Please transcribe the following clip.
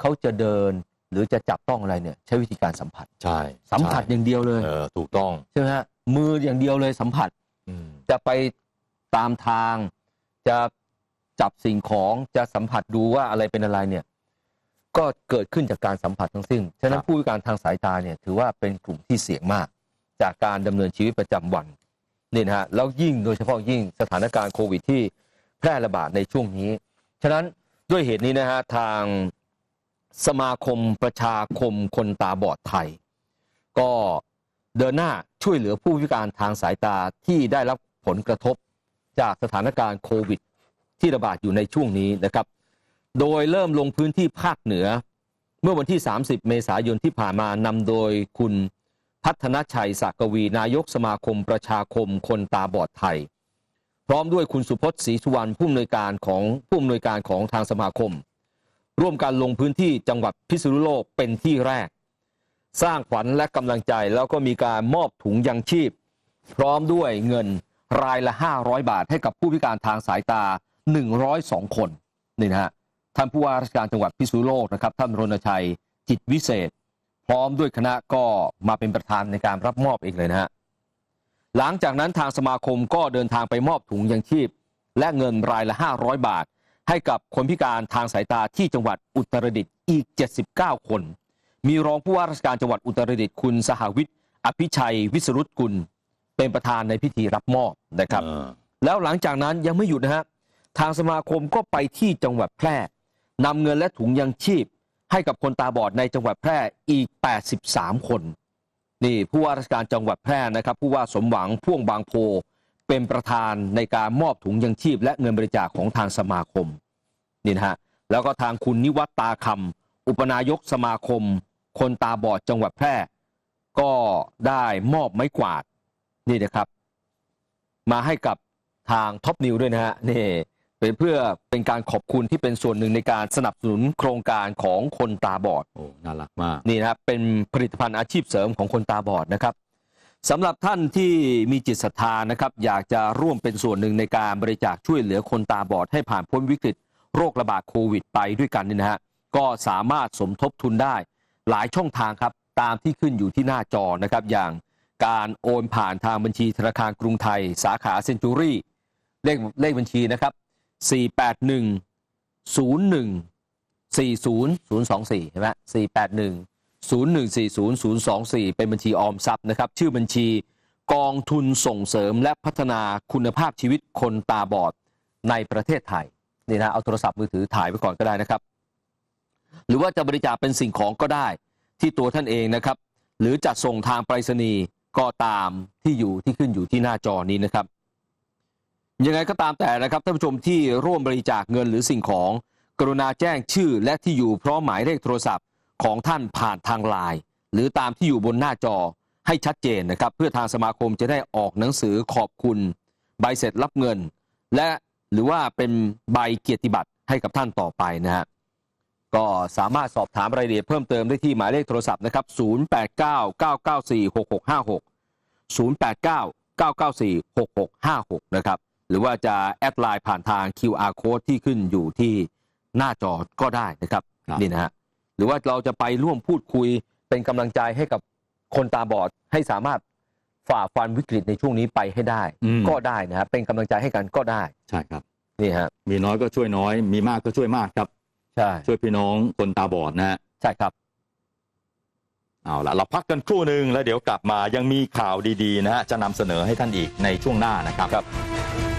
เขาจะเดินหรือจะจับต้องอะไรเนี่ยใช้วิธีการสัมผัส ใช่สัมผัสใช่อย่างเดียวเลยเออถูกต้องใช่ไหมฮะมืออย่างเดียวเลยสัมผัสอืมจะไปตามทาง จะจับสิ่งของจะสัมผัสดูว่าอะไรเป็นอะไรเนี่ย ก็เกิดขึ้นจากการสัมผัสทั้งสิ้นฉะนั้นผู้พิการทางสายตาเนี่ยถือว่าเป็นกลุ่มที่เสี่ยงมาก จากการดำเนินชีวิตประจำวันนี่นะฮะแล้วยิ่งโดยเฉพาะยิ่งสถานการณ์โควิดที่แพร่ระบาดในช่วงนี้ ฉะนั้นด้วยเหตุนี้นะฮะทาง สมาคมประชาคมคนตาบอดไทย ก็เดินหน้าช่วยเหลือผู้พิการทางสายตาที่ได้รับผลกระทบจากสถานการณ์โควิด ที่ระบาดอยู่ในช่วงนี้นะครับ โดยเริ่มลงพื้นที่ภาคเหนือ เมื่อวันที่ 30 เมษายนที่ผ่านมานำโดยคุณพัฒนชัยสักวีนายกสมาคมประชาคมคนตาบอดไทย พร้อมด้วยคุณสุพจน์ศรีสุวรรณผู้อำนวยการของผู้อำนวยการของทางสมาคม ร่วมกันลงพื้นที่จังหวัดพิษณุโลกเป็นที่แรก สร้างขวัญและกำลังใจแล้วก็มีการมอบถุงยังชีพ พร้อมด้วยเงินรายละ 500 บาทให้กับผู้พิการทางสายตา 102 คนนี่นะฮะท่านผู้ว่าราชการจังหวัดพิษณุโลกนะครับท่านรณชัยจิตวิเศษ พร้อมด้วยคณะก็มาเป็นประธานในการรับมอบเองเลยนะฮะหลังจากนั้นทางสมาคมก็เดินทางไปมอบถุงยังชีพ และเงินรายละ 500 บาท ให้กับคนพิการทางสายตาที่จังหวัดอุตรดิตถ์อีก 79 คน มีรองผู้ว่าราชการจังหวัดอุตรดิตถ์คุณสหวิทย์อภิชัย วิสรุตกุล เป็นประธานในพิธีรับมอบนะครับเออแล้วหลังจากนั้นยังไม่หยุดนะฮะทางสมาคมก็ไปที่จังหวัดแพร่นำเงินและถุงยังชีพ ให้กับคนตาบอดในจังหวัดแพร่อีก 83 คนนี่ผู้ว่าราชการจังหวัดแพร่นะครับ ผู้ว่าสมหวังพ่วงบางโพ เป็นประธานในการมอบถุงยังชีพ และเงินบริจาคของทางสมาคมนี่นะฮะแล้วก็ทางคุณนิวัตตาคำอุปนายกสมาคม คนตาบอดจังหวัดแพร่ ก็ได้มอบไม้กวาดนี่นะครับ มาให้กับทางท็อปนิวด้วยนะฮะนี่เป็นเพื่อเป็นการขอบคุณที่เป็นส่วนหนึ่งในการสนับสนุนโครงการของคนตาบอดโอ้น่ารักมากนี่นะครับเป็นผลิตภัณฑ์อาชีพเสริมของคนตาบอดนะครับ สำหรับท่านที่มีจิตศรัทธานะครับอยากจะร่วมเป็นส่วนหนึ่งในการบริจาคช่วยเหลือคนตาบอดให้ผ่านพ้นวิกฤต โรคระบาดโควิดไปด้วยกันนี่นะฮะก็สามารถสมทบทุนได้ หลายช่องทางครับตามที่ขึ้นอยู่ที่หน้าจอนะครับอย่างการโอนผ่านทางบัญชีธนาคารกรุงไทย สาขาเซนจูรี่เลขเลขบัญชีนะครับ 481 01 40024เห็นไหม481 0140024 เป็นบัญชีออมทรัพย์นะครับ ชื่อบัญชีกองทุนส่งเสริมและพัฒนาคุณภาพชีวิตคนตาบอดในประเทศไทยนี่นะเอาโทรศัพท์มือถือถ่ายไว้ก่อนก็ได้นะครับ หรือว่าจะบริจาคเป็นสิ่งของก็ได้ที่ตัวท่านเองนะครับ หรือจัดส่งทางไปรษณีย์ก็ตามที่อยู่ที่ขึ้นอยู่ที่หน้าจอนี้นะครับ ยังไงก็ตามแต่นะครับท่านผู้ชมที่ร่วมบริจาคเงินหรือสิ่งของ กรุณาแจ้งชื่อและที่อยู่พร้อมหมายเลขโทรศัพท์ ของท่านผ่านทางไลน์หรือตามที่อยู่บนหน้าจอให้ชัดเจนนะครับ เพื่อทางสมาคมจะได้ออกหนังสือขอบคุณ ใบเสร็จรับเงิน และหรือว่าเป็นใบเกียรติบัตรให้กับท่านต่อไปนะฮะก็สามารถสอบถามรายละเอียดเพิ่มเติมได้ที่หมายเลขโทรศัพท์นะครับ 089 994 6656 089 994 6656 นะครับ หรือว่าจะแอดไลน์ผ่านทาง QR code ที่ขึ้นอยู่ที่หน้าจอก็ได้นะครับครับนี่นะฮะห รือว่าเราจะไปร่วมพูดคุยเป็นกำลังใจให้กับคนตาบอดให้สามารถฝ่าฟันวิกฤตในช่วงนี้ไปให้ได้อืมก็ได้นะครับเป็นกำลังใจให้กันก็ได้ใช่ครับนี่ฮะมีน้อยก็ช่วยน้อย มีมากก็ช่วยมากครับใช่ช่วยพี่น้องคนตาบอดนะฮะใช่ครับเอาละเราพักกันครู่หนึ่งแล้วเดี๋ยวกลับมายังมีข่าวดีๆนะฮะจะนำเสนอให้ท่านอีกในช่วงหน้านะครับครับ